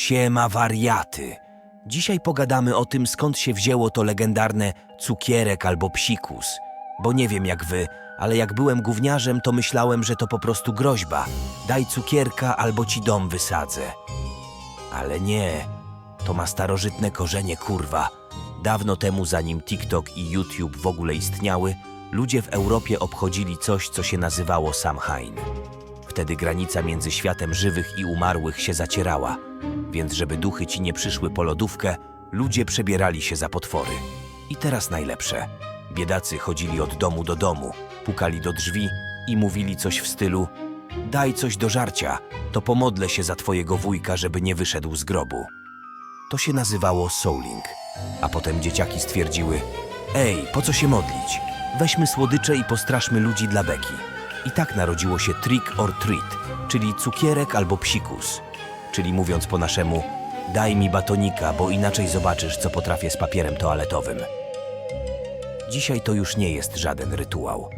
Siema wariaty. Dzisiaj pogadamy o tym, skąd się wzięło to legendarne cukierek albo psikus. Bo nie wiem jak wy, ale jak byłem gówniarzem, to myślałem, że to po prostu groźba. Daj cukierka albo ci dom wysadzę. Ale nie, to ma starożytne korzenie kurwa. Dawno temu, zanim TikTok i YouTube w ogóle istniały, ludzie w Europie obchodzili coś, co się nazywało Samhain. Wtedy granica między światem żywych i umarłych się zacierała, więc żeby duchy ci nie przyszły po lodówkę, ludzie przebierali się za potwory. I teraz najlepsze. Biedacy chodzili od domu do domu, pukali do drzwi i mówili coś w stylu Daj coś do żarcia, to pomodlę się za twojego wujka, żeby nie wyszedł z grobu. To się nazywało souling. A potem dzieciaki stwierdziły: Ej, po co się modlić? Weźmy słodycze i postraszmy ludzi dla beki. I tak narodziło się trick or treat, czyli cukierek albo psikus. Czyli mówiąc po naszemu: Daj mi batonika, bo inaczej zobaczysz, co potrafię z papierem toaletowym. Dzisiaj to już nie jest żaden rytuał.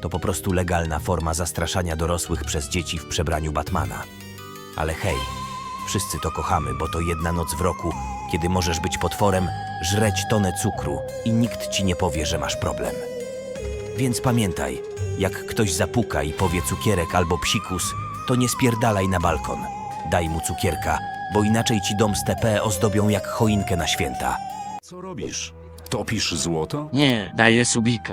To po prostu legalna forma zastraszania dorosłych przez dzieci w przebraniu Batmana. Ale hej, wszyscy to kochamy, bo to jedna noc w roku, kiedy możesz być potworem, żreć tonę cukru i nikt ci nie powie, że masz problem. Więc pamiętaj, jak ktoś zapuka i powie cukierek albo psikus, to nie spierdalaj na balkon. Daj mu cukierka, bo inaczej ci dom z TP ozdobią jak choinkę na święta. Co robisz? Topisz złoto? Nie, daję subika.